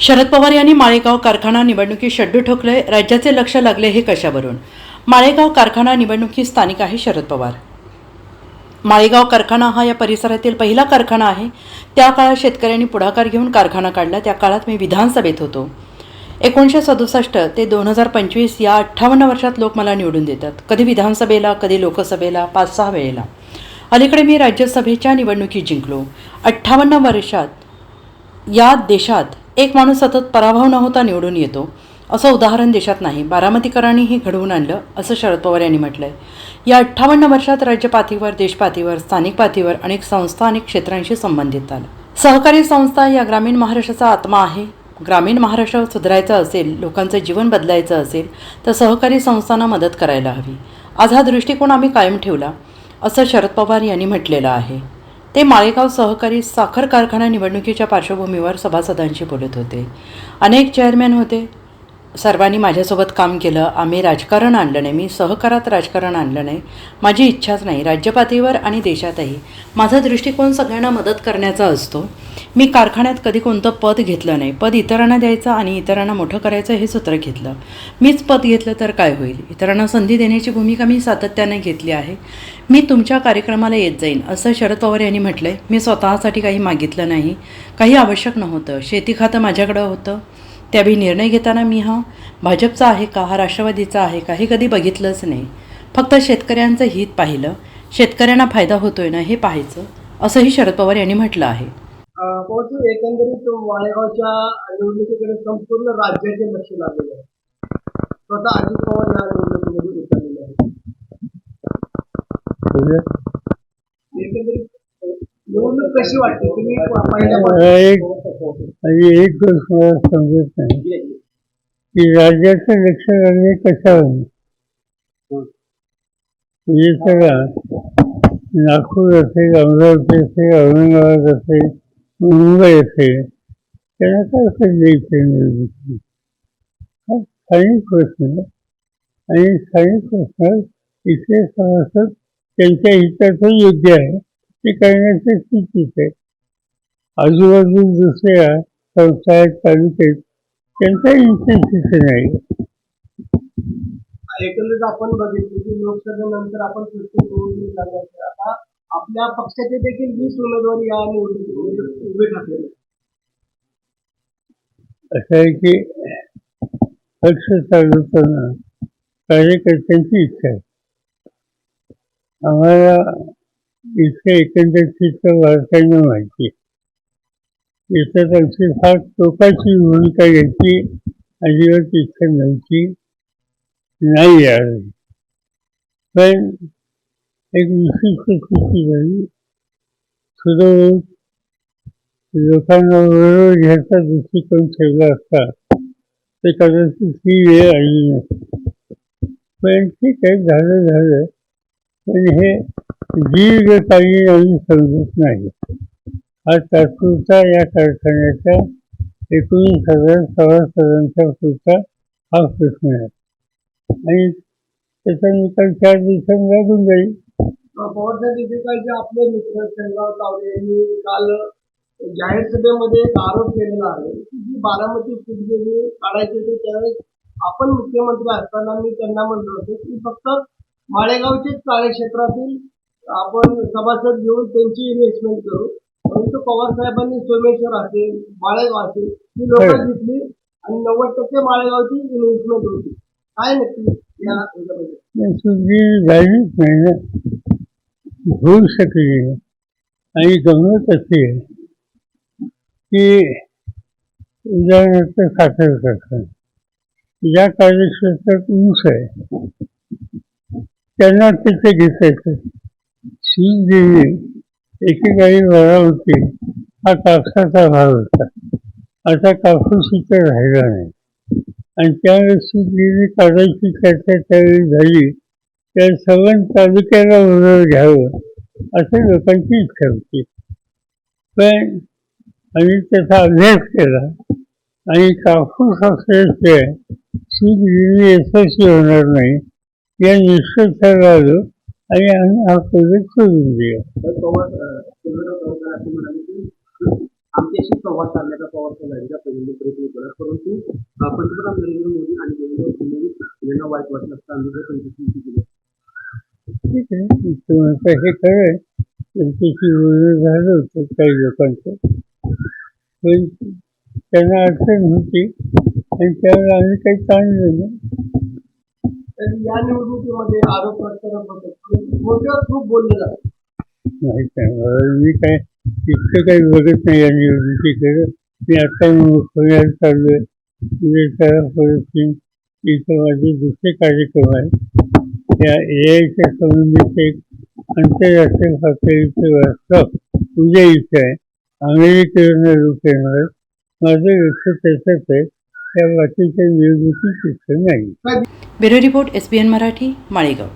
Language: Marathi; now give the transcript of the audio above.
शरद पवार यांनी माळेगाव कारखाना निवडणुकीत शड्डू ठोकले. राज्याचे लक्ष लागले हे कशावरून? माळेगाव कारखाना निवडणुकीत स्थानिक आहे शरद पवार. माळेगाव कारखाना हा या परिसरातील पहिला कारखाना आहे. त्या काळात शेतकऱ्यांनी पुढाकार घेऊन कारखाना काढला. त्या काळात मी विधानसभेत होतो. एकोणीसशे सदुसष्ट ते दोन हजार पंचवीस या अठ्ठावन्न वर्षात लोक मला निवडून देतात. कधी विधानसभेला कधी लोकसभेला पाच सहा वेळेला. अलीकडे मी राज्यसभेच्या निवडणुकीत जिंकलो. अठ्ठावन्न वर्षात या देशात एक माणूस सतत पराभव न होता निवडून येतो. असं उदाहरण देशात नाही. बारामतीकरांनी हे घडवून आणलं असं शरद पवार यांनी म्हटलं आहे या अठ्ठावन्न वर्षात राज्यपातीवर देशपातळीवर स्थानिक पातळीवर अनेक संस्था अनेक क्षेत्रांशी संबंधित आलं सहकारी संस्था या ग्रामीण महाराष्ट्राचा आत्मा आहे. ग्रामीण महाराष्ट्र सुधारायचं असेल लोकांचं जीवन बदलायचं असेल तर सहकारी संस्थांना मदत करायला हवी. आज हा दृष्टिकोन आम्ही कायम ठेवला असं शरद पवार यांनी म्हटलेलं आहे. ते माळेगाव सहकारी साखर कारखाना निवडणुकीच्या पार्श्वभूमीवर सभासदांशी बोलत होते. अनेक चेअरमॅन होते. सर्वांनी माझ्यासोबत काम केलं. आम्ही राजकारण आणलं नाही. मी सहकारात राजकारण आणलं नाही. माझी इच्छाच नाही. राज्यपातळीवर आणि देशातही. माझा दृष्टिकोन सगळ्यांना मदत करण्याचा असतो. मी कारखान्यात कधी कोणतं पद घेतलं नाही. पद इतरांना द्यायचं आणि इतरांना मोठं करायचं हे सूत्र घेतलं. मीच पद घेतलं तर काय होईल? इतरांना संधी देण्याची भूमिका मी सातत्याने घेतली आहे. मी तुमच्या कार्यक्रमाला येत जाईन असं शरद पवार यांनी म्हटलं आहे मी स्वतःसाठी काही मागितलं नाही. काही आवश्यक नव्हतं. शेती खातं माझ्याकडं होतं. त्यावेळी निर्णय घेताना मी हा भाजपचा आहे का हा राष्ट्रवादीचा आहे का हे कधी बघितलंच नाही. फक्त शेतकऱ्यांचं हित पाहिलं. शेतकऱ्यांना फायदा होतोय ना हे पाहायचं असंही शरद पवार यांनी म्हटलं आहे. एकंदरीत माळेगावच्या निवडणुकीकडे संपूर्ण राज्याचे लक्ष लागलेले आहे. स्वतः अजित पवार या निवडणुकीमध्ये उतरलेले आहेत. एकंदरीत निवडणूक कशी वाटते? तुम्ही एक- आणि एक गोष्ट मला समजत नाही की राज्याचं लक्ष लागणे कशावर? म्हणजे सगळा नागपूर असेल अमरावती असेल औरंगाबाद असेल मुंबई असेल त्यांना काय करायचं निवडणुकी हा स्थानिक प्रश्न आणि स्थानिक प्रश्न इथले सभासद त्यांच्या हिताचं योग्य आहे ते करण्याचं स्थितीच आहे. आजूबाजू दुसऱ्या संस्था आहेत तालुक्यात त्यांचा इंटरेस्ट नाही. एकंदरीत आपण बघितलं की लोकसभेनंतर आपण निवडणूक आता आपल्या पक्षाचे देखील वीस उमेदवार या निवडणुकीमध्ये उभे ठाकलेले. असं आहे की पक्ष चालवताना कार्यकर्त्यांची इच्छा आहे. आम्हाला इथं एकंदर चित्र वारकांना माहिती आहे. याच्यात त्यांची फार टोकाची भूमिका घ्यायची अजिबात इच्छा नव्हती नाही यावेळी पण एक विशिष्ट स्थिती झाली. सुदैव लोकांना बरोबर घ्यायचा दृष्टिकोन ठेवला असता ते कदाचित ही वेळ आली नसते. पण ठीक आहे झालं झालं. पण हे दीर्घकालीन आम्ही समजत नाही. हा तात्पुरता या कारखान्याच्या एकोणीस हजार सभासदांचा पुरता हा प्रश्न आहे. आणि त्याचा निकाल चार दिवसांनी लागून जाईल. पवारसाहेब आपले मित्र शेंगाव तावडे यांनी काल जाहीर सभेमध्ये एक आरोप केलेला आहे की जी बारामती सीट काढायची होती त्यावेळेस आपण मुख्यमंत्री असताना मी त्यांना म्हणलं होतं की फक्त माळेगावचेच कार्यक्षेत्रातील आपण सभासद घेऊन त्यांची इन्व्हेस्टमेंट करू. परंतु पवार साहेबांनी सोमेश्वर असेल माळेगाव असेल ही लोक हो. घेतली आणि नव्वद टक्के माळेगावची इन्व्हेस्टमेंट होती. काय नक्की या ह्याच्यामध्ये सुधी झालीच नाही ना होऊ शकली नाही. आणि गमत अशी आहे की उदाहरणार्थ साखर कारखाना ज्या कार्यक्षेत्रात ऊस आहे. त्यांना तिथे घेता येतं शीत एकेकाळी होती. हा कापसाचा भाग होता. आता कापूस इथं राहिला नाही. आणि त्यावेळेस जी काढायची चर्चा त्यावेळी झाली. त्या सगळ्या तालुक्याला बरोबर घ्यावं असं लोकांची इच्छा होती. पण आम्ही त्याचा अभ्यास केला आणि कापूस असल्याशिवाय सूत गिरणी यशस्वी होणार नाही. या निश्चित आलो. आणि आम्ही हा प्रोजेक्ट सोडून दिला तर पवार शिवराम पवार असं म्हणाले की आमच्याशी संवाद साधण्याचा पवार साहेबांचा पहिल्यांदा प्रयत्न केला परंतु अं, पंतप्रधान नरेंद्र मोदी आणि देवेंद्र फडणवीस यांना वाईट वाटलं असता. आम्ही ठीक आहे. तुमचं हे खरं आहे. त्यांच्याशी बोलणं झालं होतं काही लोकांचं. पण त्यांना अडचण होती आणि त्यावर आम्ही काही ताणलं नाही. या निवडणुकीमध्ये आरोप खूप मला मी काय इतकं काही बघत नाही या निवडणुकीकडे. मी आता पुण्यात चालू आहे. इथं माझे दुसरे कार्यक्रम आहे या ए आयच्या संबंधित एक आंतरराष्ट्रीय पातळीचे वर्कशॉप उद्या इथे आहे. अमेरिकेवरनं लोक येणार माझं लक्ष त्याच्यात आहे. या वाटेच्या निवडणुकीत तिथं नाही bureau report S B N Marathi Malegaon.